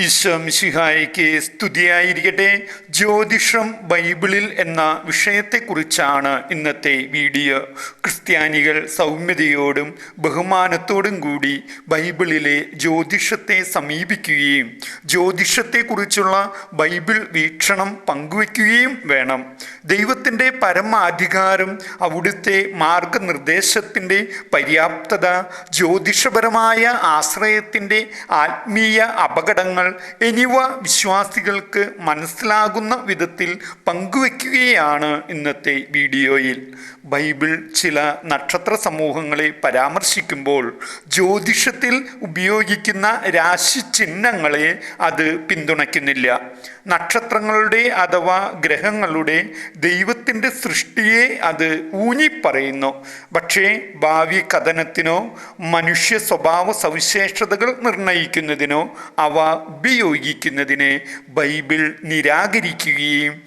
ഈശോ ശിഹായിക്ക് സ്തുതിയായിരിക്കട്ടെ. ജ്യോതിഷം ബൈബിളിൽ എന്ന വിഷയത്തെക്കുറിച്ചാണ് ഇന്നത്തെ വീഡിയോ. ക്രിസ്ത്യാനികൾ സൗമ്യതയോടും ബഹുമാനത്തോടും കൂടി ബൈബിളിലെ ജ്യോതിഷത്തെ സമീപിക്കുകയും ജ്യോതിഷത്തെക്കുറിച്ചുള്ള ബൈബിൾ വീക്ഷണം പങ്കുവയ്ക്കുകയും വേണം. ദൈവത്തിന്റെ പരമാധികാരം അവിടുത്തെ മാർഗനിർദ്ദേശത്തിന്റെ പര്യാപ്തത ജ്യോതിഷപരമായ ആശ്രയത്തിന്റെ ആത്മീയ അപകടങ്ങൾ എന്നിവ വിശ്വാസികൾക്ക് മനസ്സിലാകുന്ന വിധത്തിൽ പങ്കുവയ്ക്കുകയാണ് ഇന്നത്തെ വീഡിയോയിൽ. ബൈബിൾ ചില നക്ഷത്ര സമൂഹങ്ങളെ പരാമർശിക്കുമ്പോൾ ജ്യോതിഷത്തിൽ ഉപയോഗിക്കുന്ന രാശി ചിഹ്നങ്ങളെ അത് പിന്തുണയ്ക്കുന്നില്ല. നക്ഷത്രങ്ങളുടെ അഥവാ ഗ്രഹങ്ങളുടെ ദൈവത്തിന്റെ സൃഷ്ടിയെ അത് ഊന്നിപ്പറയുന്നു. പക്ഷേ ഭാവി കഥനത്തിനോ മനുഷ്യ സ്വഭാവ സവിശേഷതകൾ നിർണയിക്കുന്നതിനോ അവ ഉപയോഗിക്കുന്നതിനെ ബൈബിൾ നിരാകരിക്കുകയും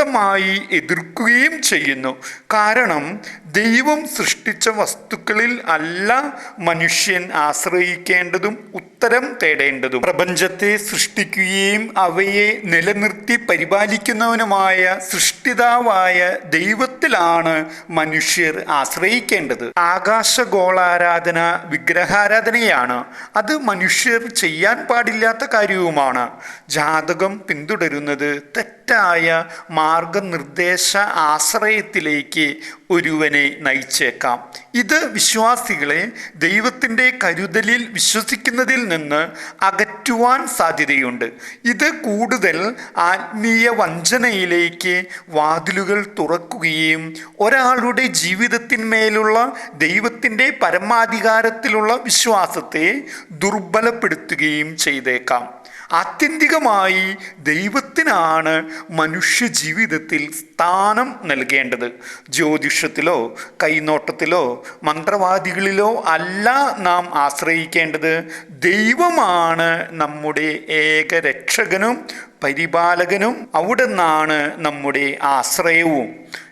ശക്തമായി എതിർക്കുകയും ചെയ്യുന്നു. കാരണം ദൈവം സൃഷ്ടിച്ച വസ്തുക്കളിൽ അല്ല മനുഷ്യൻ ആശ്രയിക്കേണ്ടതും ഉത്തരം തേടേണ്ടതും. പ്രപഞ്ചത്തെ സൃഷ്ടിക്കുകയും അവയെ നിലനിർത്തി പരിപാലിക്കുന്നവനുമായ സൃഷ്ടിതാവായ ദൈവത്തിലാണ് മനുഷ്യർ ആശ്രയിക്കേണ്ടത്. ആകാശഗോളാരാധന വിഗ്രഹാരാധനയാണ്. അത് മനുഷ്യർ ചെയ്യാൻ പാടില്ലാത്ത കാര്യവുമാണ്. ജാതകം പിന്തുടരുന്നത് തെറ്റായ മാർഗനിർദ്ദേശ ആശ്രയത്തിലേക്ക് ഒരുവനെ നയിച്ചേക്കാം. ഇത് വിശ്വാസികളെ ദൈവത്തിന്റെ കരുതലിൽ വിശ്വസിക്കുന്നതിൽ നിന്ന് അകറ്റുവാൻ സാധ്യതയുണ്ട്. ഇത് കൂടുതൽ ആത്മീയ വഞ്ചനയിലേക്ക് വാതിലുകൾ തുറക്കുകയും ഒരാളുടെ ജീവിതത്തിന്മേലുള്ള ദൈവത്തിന്റെ പരമാധികാരത്തിലുള്ള വിശ്വാസത്തെ ദുർബലപ്പെടുത്തുകയും ചെയ്തേക്കാം. ആത്യന്തികമായി ദൈവത്തിനാണ് മനുഷ്യ ജീവിതത്തിൽ സ്ഥാനം നൽകേണ്ടത്. ജ്യോതിഷത്തിലോ കൈനോട്ടത്തിലോ മന്ത്രവാദികളിലോ അല്ല നാം ആശ്രയിക്കേണ്ടത്. ദൈവമാണ് നമ്മുടെ ഏക രക്ഷകനും പരിപാലകനും അവിടെ നിന്നാണ് നമ്മുടെ ആശ്രയവും.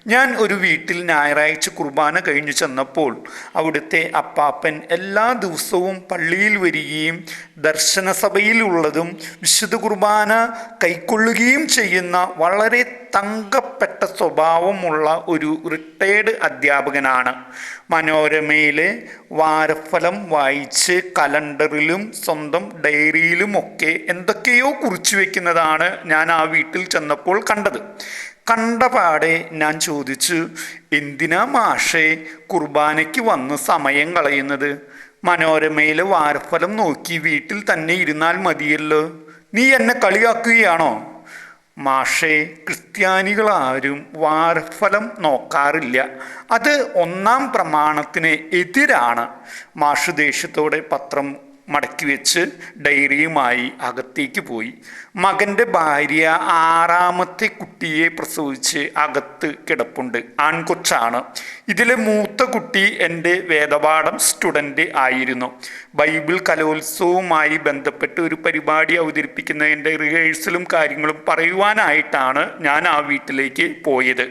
ഞാൻ ഒരു വീട്ടിൽ ഞായറാഴ്ച കുർബാന കഴിഞ്ഞു ചെന്നപ്പോൾ അവിടുത്തെ അപ്പാപ്പൻ എല്ലാ ദിവസവും പള്ളിയിൽ വരികയും ദർശന സഭയിലുള്ളതും വിശുദ്ധ കുർബാന കൈക്കൊള്ളുകയും ചെയ്യുന്ന വളരെ തങ്കപ്പെട്ട സ്വഭാവമുള്ള ഒരു റിട്ടയേർഡ് അധ്യാപകനാണ്. മനോരമയിലെ വാരഫലം വായിച്ച് കലണ്ടറിലും സ്വന്തം ഡയറിയിലുമൊക്കെ എന്തൊക്കെയോ കുറിച്ചു വെക്കുന്നതാണ് ഞാൻ ആ വീട്ടിൽ ചെന്നപ്പോൾ കണ്ടത്. കണ്ടപാടെ ഞാൻ ചോദിച്ചു എന്തിനാ മാഷേ കുർബാനയ്ക്ക് വന്ന് സമയം കളയുന്നത്? മനോരമയിലെ വാരഫലം നോക്കി വീട്ടിൽ തന്നെ ഇരുന്നാൽ മതിയല്ലോ. നീ എന്നെ കളിയാക്കുകയാണോ? മാഷേ ക്രിസ്ത്യാനികളാരും വാർഫലം നോക്കാറില്ല. അത് ഒന്നാം പ്രമാണത്തിന് എതിരാണ്. മാഷ് ദേഷ്യത്തോടെ പത്രം മടക്കി വെച്ച് ഡയറിയുമായി അകത്തേക്ക് പോയി. മകന്റെ ഭാര്യ ആറാമത്തെ കുട്ടിയെ പ്രസവിച്ച് അകത്ത് കിടപ്പുണ്ട്. ആൺകൊച്ചാണ്. ഇതിലെ മൂത്ത കുട്ടി എന്റെ വേദപാഠം സ്റ്റുഡന്റ് ആയിരുന്നു. ബൈബിൾ കലോത്സവവുമായി ബന്ധപ്പെട്ട് ഒരു പരിപാടി അവതരിപ്പിക്കുന്നതിന്റെ റിഹേഴ്സലും കാര്യങ്ങളും പറയുവാനായിട്ടാണ് ഞാൻ ആ വീട്ടിലേക്ക് പോയത്.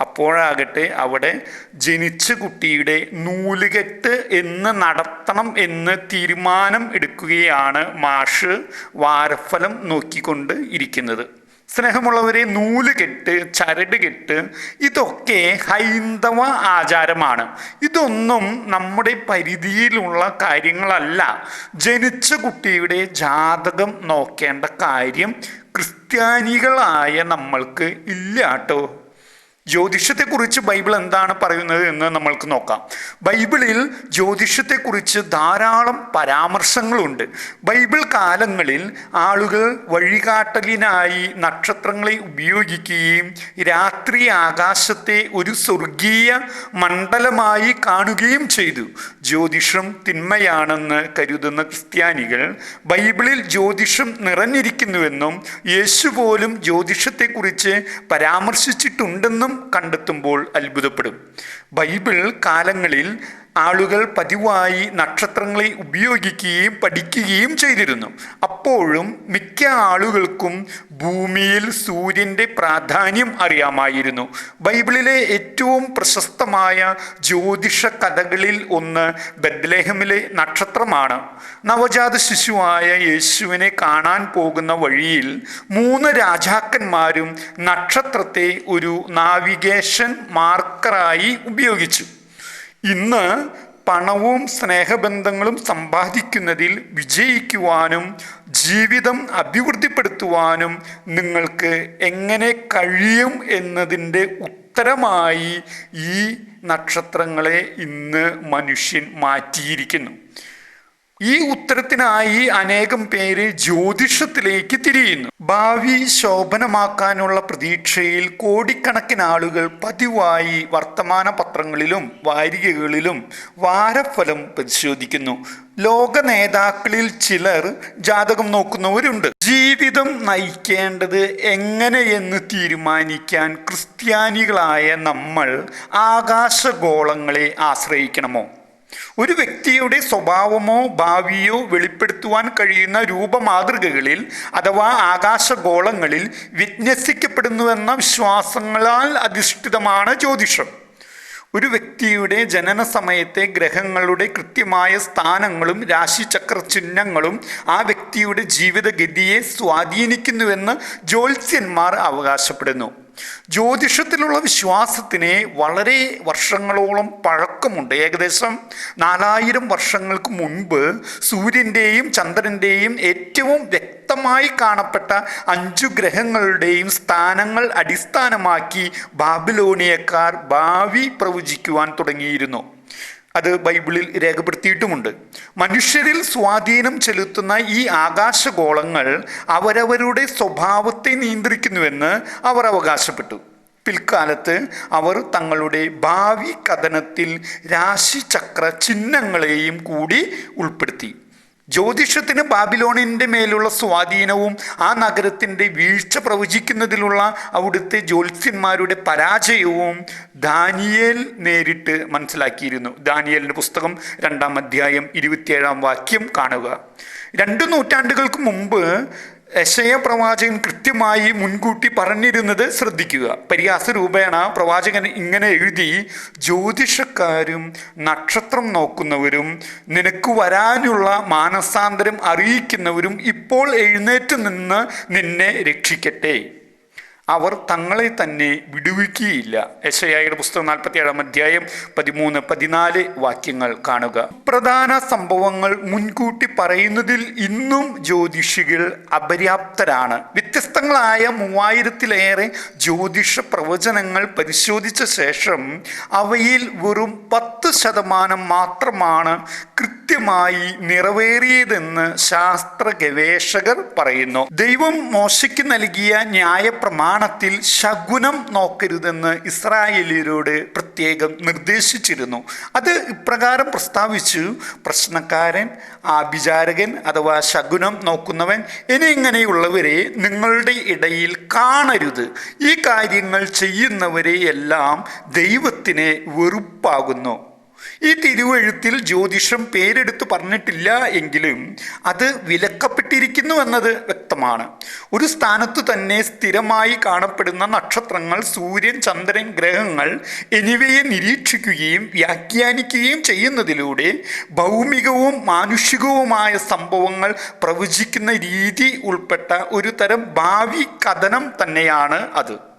അപ്പോഴാകട്ടെ അവിടെ ജനിച്ച കുട്ടിയുടെ നൂലുകെട്ട് എന്ന് നടത്തണം എന്ന് തീരുമാനം എടുക്കുകയാണ് മാഷ് വാരഫലം നോക്കിക്കൊണ്ട് ഇരിക്കുന്നത്. സ്നേഹമുള്ളവരെ നൂൽ കെട്ട് ചരട് കെട്ട് ഇതൊക്കെ ഹൈന്ദവ ആചാരമാണ്. ഇതൊന്നും നമ്മുടെ പരിധിയിലുള്ള കാര്യങ്ങളല്ല. ജനിച്ച കുട്ടിയുടെ ജാതകം നോക്കേണ്ട കാര്യം ക്രിസ്ത്യാനികളായ നമ്മൾക്ക് ഇല്ല കേട്ടോ. ജ്യോതിഷത്തെക്കുറിച്ച് ബൈബിൾ എന്താണ് പറയുന്നത് എന്ന് നമ്മൾക്ക് നോക്കാം. ബൈബിളിൽ ജ്യോതിഷത്തെക്കുറിച്ച് ധാരാളം പരാമർശങ്ങളുണ്ട്. ബൈബിൾ കാലങ്ങളിൽ ആളുകൾ വഴികാട്ടലിനായി നക്ഷത്രങ്ങളെ ഉപയോഗിക്കുകയും രാത്രി ആകാശത്തെ ഒരു സ്വർഗീയ മണ്ഡലമായി കാണുകയും ചെയ്തു. ജ്യോതിഷം തിന്മയാണെന്ന് കരുതുന്ന ക്രിസ്ത്യാനികൾ ബൈബിളിൽ ജ്യോതിഷം നിറഞ്ഞിരിക്കുന്നുവെന്നും യേശു പോലും ജ്യോതിഷത്തെക്കുറിച്ച് പരാമർശിച്ചിട്ടുണ്ടെന്നും കണ്ടെത്തുമ്പോൾ അത്ഭുതപ്പെടും. ബൈബിൾ കാലങ്ങളിൽ ആളുകൾ പതിവായി നക്ഷത്രങ്ങളെ ഉപയോഗിക്കുകയും പഠിക്കുകയും ചെയ്തിരുന്നു. അപ്പോഴും മിക്ക ആളുകൾക്കും ഭൂമിയിൽ സൂര്യന്റെ പ്രാധാന്യം അറിയാമായിരുന്നു. ബൈബിളിലെ ഏറ്റവും പ്രശസ്തമായ ജ്യോതിഷ കഥകളിൽ ഒന്ന് ബദ്ലേഹമിലെ നക്ഷത്രമാണ്. നവജാത ശിശുവായ യേശുവിനെ കാണാൻ പോകുന്ന വഴിയിൽ മൂന്ന് രാജാക്കന്മാരും നക്ഷത്രത്തെ ഒരു നാവിഗേഷൻ മാർക്കറായി ഉപയോഗിച്ചു. ഇന്ന് പണവും സ്നേഹബന്ധങ്ങളും സമ്പാദിക്കുന്നതിൽ വിജയിക്കുവാനും ജീവിതം അഭിവൃദ്ധിപ്പെടുത്തുവാനും നിങ്ങൾക്ക് എങ്ങനെ കഴിയും എന്നതിന്റെ ഉത്തരമായി ഈ നക്ഷത്രങ്ങളെ ഇന്ന് മനുഷ്യൻ മാറ്റിയിരിക്കുന്നു. ഈ ഉത്തരത്തിനായി അനേകം പേര് ജ്യോതിഷത്തിലേക്ക് തിരിയുന്നു. ഭാവി ശോഭനമാക്കാനുള്ള പ്രതീക്ഷയിൽ കോടിക്കണക്കിന് ആളുകൾ പതിവായി വർത്തമാന പത്രങ്ങളിലും വാരികകളിലും വാരഫലം പരിശോധിക്കുന്നു. ലോക നേതാക്കളിൽ ചിലർ ജാതകം നോക്കുന്നവരുണ്ട്. ജീവിതം നയിക്കേണ്ടത് എങ്ങനെയെന്ന് തീരുമാനിക്കാൻ ക്രിസ്ത്യാനികളായ നമ്മൾ ആകാശഗോളങ്ങളെ ആശ്രയിക്കണമോ? ഒരു വ്യക്തിയുടെ സ്വഭാവമോ ഭാവിയോ വെളിപ്പെടുത്തുവാൻ കഴിയുന്ന രൂപമാതൃകകളിൽ അഥവാ ആകാശഗോളങ്ങളിൽ വിന്യസിക്കപ്പെടുന്നുവെന്ന വിശ്വാസങ്ങളാൽ അധിഷ്ഠിതമാണ് ജ്യോതിഷം. ഒരു വ്യക്തിയുടെ ജനന സമയത്തെ ഗ്രഹങ്ങളുടെ കൃത്യമായ സ്ഥാനങ്ങളും രാശിചക്ര ചിഹ്നങ്ങളും ആ വ്യക്തിയുടെ ജീവിതഗതിയെ സ്വാധീനിക്കുന്നുവെന്ന് ജ്യോത്സ്യന്മാർ അവകാശപ്പെടുന്നു. ജ്യോതിഷത്തിലുള്ള വിശ്വാസത്തിന് വളരെ വർഷങ്ങളോളം പഴക്കമുണ്ട്. ഏകദേശം നാലായിരം വർഷങ്ങൾക്ക് മുൻപ് സൂര്യന്റെയും ചന്ദ്രന്റെയും ഏറ്റവും വ്യക്തമായി കാണപ്പെട്ട അഞ്ചു ഗ്രഹങ്ങളുടെയും സ്ഥാനങ്ങൾ അടിസ്ഥാനമാക്കി ബാബിലോണിയക്കാർ ഭാവി പ്രവചിക്കുവാൻ തുടങ്ങിയിരുന്നു. അത് ബൈബിളിൽ രേഖപ്പെടുത്തിയിട്ടുമുണ്ട്. മനുഷ്യരിൽ സ്വാധീനം ചെലുത്തുന്ന ഈ ആകാശഗോളങ്ങൾ അവരവരുടെ സ്വഭാവത്തെ നിയന്ത്രിക്കുന്നുവെന്ന് അവർ അവകാശപ്പെട്ടു. പിൽക്കാലത്ത് അവർ തങ്ങളുടെ ഭാവി കഥനത്തിൽ രാശിചക്ര ചിഹ്നങ്ങളെയും കൂടി ഉൾപ്പെടുത്തി. ജ്യോതിഷത്തിന് ബാബിലോണിന്റെ മേലുള്ള സ്വാധീനവും ആ നഗരത്തിന്റെ വീഴ്ച പ്രവചിക്കുന്നതിലുള്ള അവിടുത്തെ ജ്യോത്സ്യന്മാരുടെ പരാജയവും ദാനിയേൽ നേരിട്ട് മനസ്സിലാക്കിയിരുന്നു. ദാനിയേലിന്റെ പുസ്തകം രണ്ടാം അധ്യായം ഇരുപത്തിയേഴാം വാക്യം കാണുക. രണ്ടു നൂറ്റാണ്ടുകൾക്ക് മുമ്പ് യശയ പ്രവാചകൻ കൃത്യമായി മുൻകൂട്ടി പറഞ്ഞിരുന്നത് ശ്രദ്ധിക്കുക. പരിഹാസ രൂപേണ പ്രവാചകൻ ഇങ്ങനെ എഴുതി ജ്യോതിഷക്കാരും നക്ഷത്രം നോക്കുന്നവരും നിനക്ക് വരാനുള്ള മാനസാന്തരം അറിയിക്കുന്നവരും ഇപ്പോൾ എഴുന്നേറ്റ് നിന്ന് നിന്നെ രക്ഷിക്കട്ടെ. അവർ തങ്ങളെ തന്നെ വിടുവിക്കുകയില്ല. യശയായുടെ പുസ്തകം നാൽപ്പത്തി ഏഴാം അധ്യായം പതിമൂന്ന് പതിനാല് വാക്യങ്ങൾ കാണുക. പ്രധാന സംഭവങ്ങൾ മുൻകൂട്ടി പറയുന്നതിൽ ഇന്നും ജ്യോതിഷികൾ അപര്യാപ്തരാണ്. വ്യത്യസ്തങ്ങളായ മൂവായിരത്തിലേറെ ജ്യോതിഷ പ്രവചനങ്ങൾ പരിശോധിച്ച ശേഷം അവയിൽ വെറും പത്ത് ശതമാനം മാത്രമാണ് കൃത്യമായി നിറവേറിയതെന്ന് ശാസ്ത്ര ഗവേഷകർ പറയുന്നു. ദൈവം മോശയ്ക്ക് നൽകിയ ന്യായ പ്രമാണത്തിൽ ശകുനം നോക്കരുതെന്ന് ഇസ്രായേലിയരോട് പ്രത്യേകം നിർദ്ദേശിച്ചിരുന്നു. അത് ഇപ്രകാരം പ്രസ്താവിച്ചു. പ്രശ്നക്കാരൻ ആഭിചാരകൻ അഥവാ ശകുനം നോക്കുന്നവൻ ഇനി ഇങ്ങനെയുള്ളവരെ നിങ്ങളുടെ ഇടയിൽ കാണരുത്. ഈ കാര്യങ്ങൾ ചെയ്യുന്നവരെ എല്ലാം ദൈവത്തിന് വെറുപ്പാകുന്നു. ഈ തിരുവഴുത്തിൽ ജ്യോതിഷം പേരെടുത്ത് പറഞ്ഞിട്ടില്ല എങ്കിലും അത് വിലക്കപ്പെട്ടിരിക്കുന്നു എന്നത് വ്യക്തമാണ്. ഒരു സ്ഥാനത്തു തന്നെ സ്ഥിരമായി കാണപ്പെടുന്ന നക്ഷത്രങ്ങൾ സൂര്യൻ ചന്ദ്രൻ ഗ്രഹങ്ങൾ എന്നിവയെ നിരീക്ഷിക്കുകയും വ്യാഖ്യാനിക്കുകയും ചെയ്യുന്നതിലൂടെ ഭൗമികവും മാനുഷികവുമായ സംഭവങ്ങൾ പ്രവചിക്കുന്ന രീതി ഉൾപ്പെട്ട ഒരു തരം ഭാവി കഥനം തന്നെയാണ് അത്.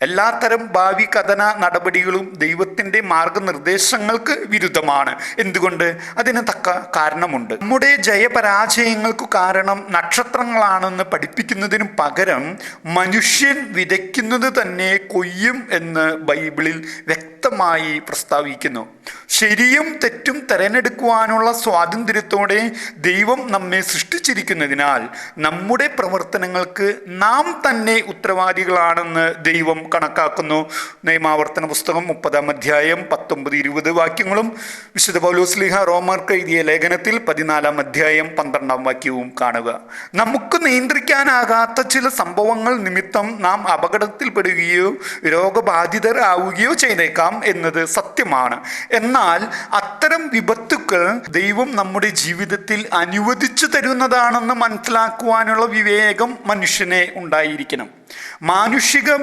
എല്ലാത്തരം ഭാവി കഥന നടപടികളും ദൈവത്തിന്റെ മാർഗനിർദ്ദേശങ്ങൾക്ക് വിരുദ്ധമാണ്. എന്തുകൊണ്ട്? അതിന് തക്ക കാരണമുണ്ട്. നമ്മുടെ ജയപരാജയങ്ങൾക്ക് കാരണം നക്ഷത്രങ്ങളാണെന്ന് പഠിപ്പിക്കുന്നതിന് പകരം മനുഷ്യൻ വിതയ്ക്കുന്നത് തന്നെ കൊയ്യും എന്ന് ബൈബിളിൽ വ്യക്തമായി പ്രസ്താവിക്കുന്നു. ശരിയും തെറ്റും തിരഞ്ഞെടുക്കുവാനുള്ള സ്വാതന്ത്ര്യത്തോടെ ദൈവം നമ്മെ സൃഷ്ടിച്ചിരിക്കുന്നതിനാൽ നമ്മുടെ പ്രവർത്തനങ്ങൾക്ക് നാം തന്നെ ഉത്തരവാദികളാണെന്ന് ദൈവം കണക്കാക്കുന്നു. നിയമാവർത്തന പുസ്തകം മുപ്പതാം അധ്യായം പത്തൊമ്പത് ഇരുപത് വാക്യങ്ങളും വിശുദ്ധ പൗലോസ്ലിഹ റോമർക്ക് എഴുതിയ ലേഖനത്തിൽ പതിനാലാം അധ്യായം പന്ത്രണ്ടാം വാക്യവും കാണുക. നമുക്ക് നിയന്ത്രിക്കാനാകാത്ത ചില സംഭവങ്ങൾ നിമിത്തം നാം അപകടത്തിൽപ്പെടുകയോ രോഗബാധിതരാവുകയോ ചെയ്തേക്കാം എന്നത് സത്യമാണ്. എന്നാൽ അത്തരം വിപത്തുക്കൾ ദൈവം നമ്മുടെ ജീവിതത്തിൽ അനുവദിച്ചു തരുന്നതാണെന്ന് മനസ്സിലാക്കുവാനുള്ള വിവേകം മനുഷ്യനെ ഉണ്ടായിരിക്കണം. മാനുഷിക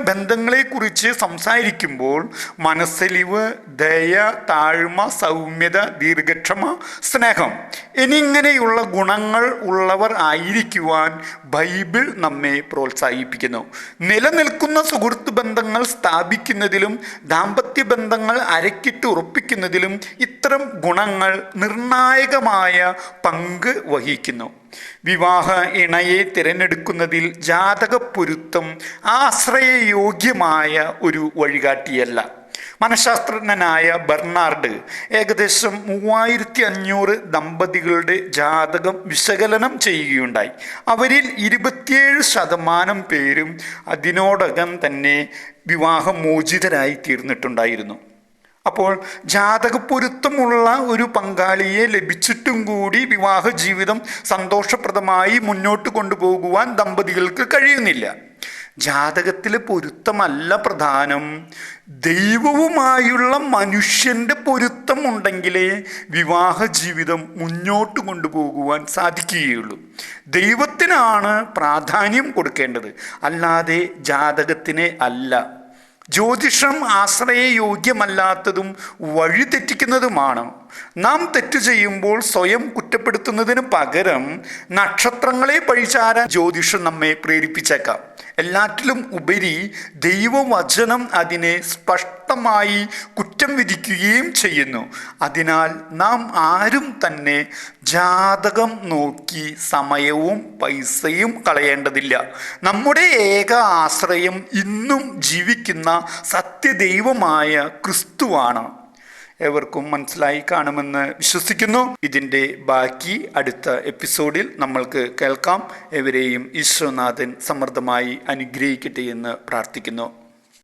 ബന്ധങ്ങളെക്കുറിച്ച് സംസാരിക്കുമ്പോൾ മനസ്സലിവ് ദയ താഴ്മ സൗമ്യത ദീർഘക്ഷമ സ്നേഹം എന്നിങ്ങനെയുള്ള ഗുണങ്ങൾ ഉള്ളവർ ആയിരിക്കുവാൻ ബൈബിൾ നമ്മെ പ്രോത്സാഹിപ്പിക്കുന്നു. നിലനിൽക്കുന്ന സുഹൃത്ത് ബന്ധങ്ങൾ സ്ഥാപിക്കുന്നതിലും ദാമ്പത്യ ബന്ധങ്ങൾ അരക്കിട്ട് ഉറപ്പിക്കുന്നതിലും ഇത്തരം ഗുണങ്ങൾ നിർണായകമായ പങ്ക് വഹിക്കുന്നു. വിവാഹ ഇണയെ തിരഞ്ഞെടുക്കുന്നതിൽ ജാതക പൊരുത്തം ആശ്രയയോഗ്യമായ ഒരു വഴികാട്ടിയല്ല. മനഃശാസ്ത്രജ്ഞനായ ബെർണാർഡ് ഏകദേശം മൂവായിരത്തി അഞ്ഞൂറ് ദമ്പതികളുടെ ജാതകം വിശകലനം ചെയ്യുകയുണ്ടായി. അവരിൽ ഇരുപത്തിയേഴ് ശതമാനം പേരും അതിനോടകം തന്നെ വിവാഹമോചിതരായി തീർന്നിട്ടുണ്ടായിരുന്നു. അപ്പോൾ ജാതകപ്പൊരുത്തമുള്ള ഒരു പങ്കാളിയെ ലഭിച്ചിട്ടും കൂടി വിവാഹ ജീവിതം സന്തോഷപ്രദമായി മുന്നോട്ട് കൊണ്ടുപോകുവാൻ ദമ്പതികൾക്ക് കഴിയുന്നില്ല. ജാതകത്തിലെ പൊരുത്തമല്ല പ്രധാനം. ദൈവവുമായുള്ള മനുഷ്യന്റെ പൊരുത്തം ഉണ്ടെങ്കിലേ വിവാഹ ജീവിതം മുന്നോട്ട് കൊണ്ടുപോകുവാൻ സാധിക്കുകയുള്ളൂ. ദൈവത്തിനാണ് പ്രാധാന്യം കൊടുക്കേണ്ടത്. അല്ലാതെ ജാതകത്തിനെ അല്ല. ജ്യോതിഷം ആശ്രയയോഗ്യമല്ലാത്തതും വഴിതെറ്റിക്കുന്നതുമാണ്. നാം തെറ്റു ചെയ്യുമ്പോൾ സ്വയം കുറ്റപ്പെടുത്തുന്നതിന് പകരം നക്ഷത്രങ്ങളെ പഴിച്ചാരാൻ ജ്യോതിഷം നമ്മെ പ്രേരിപ്പിച്ചേക്കാം. എല്ലാറ്റിലും ഉപരി ദൈവവചനം അതിനെ സ്പഷ്ടമായി കുറ്റം വിധിക്കുകയും ചെയ്യുന്നു. അതിനാൽ നാം ആരും തന്നെ ജാതകം നോക്കി സമയവും പൈസയും കളയേണ്ടതില്ല. നമ്മുടെ ഏക ആശ്രയം ഇന്നും ജീവിക്കുന്ന സത്യദൈവമായ ക്രിസ്തുവാണ്. ഏവർക്കും മനസ്സിലായി കാണുമെന്ന് വിശ്വസിക്കുന്നു. ഇതിന്റെ ബാക്കി അടുത്ത എപ്പിസോഡിൽ നമ്മൾക്ക് കേൾക്കാം. എവരെയും ഈശ്വരനാഥൻ സമൃദ്ധമായി അനുഗ്രഹിക്കട്ടെ എന്ന് പ്രാർത്ഥിക്കുന്നു.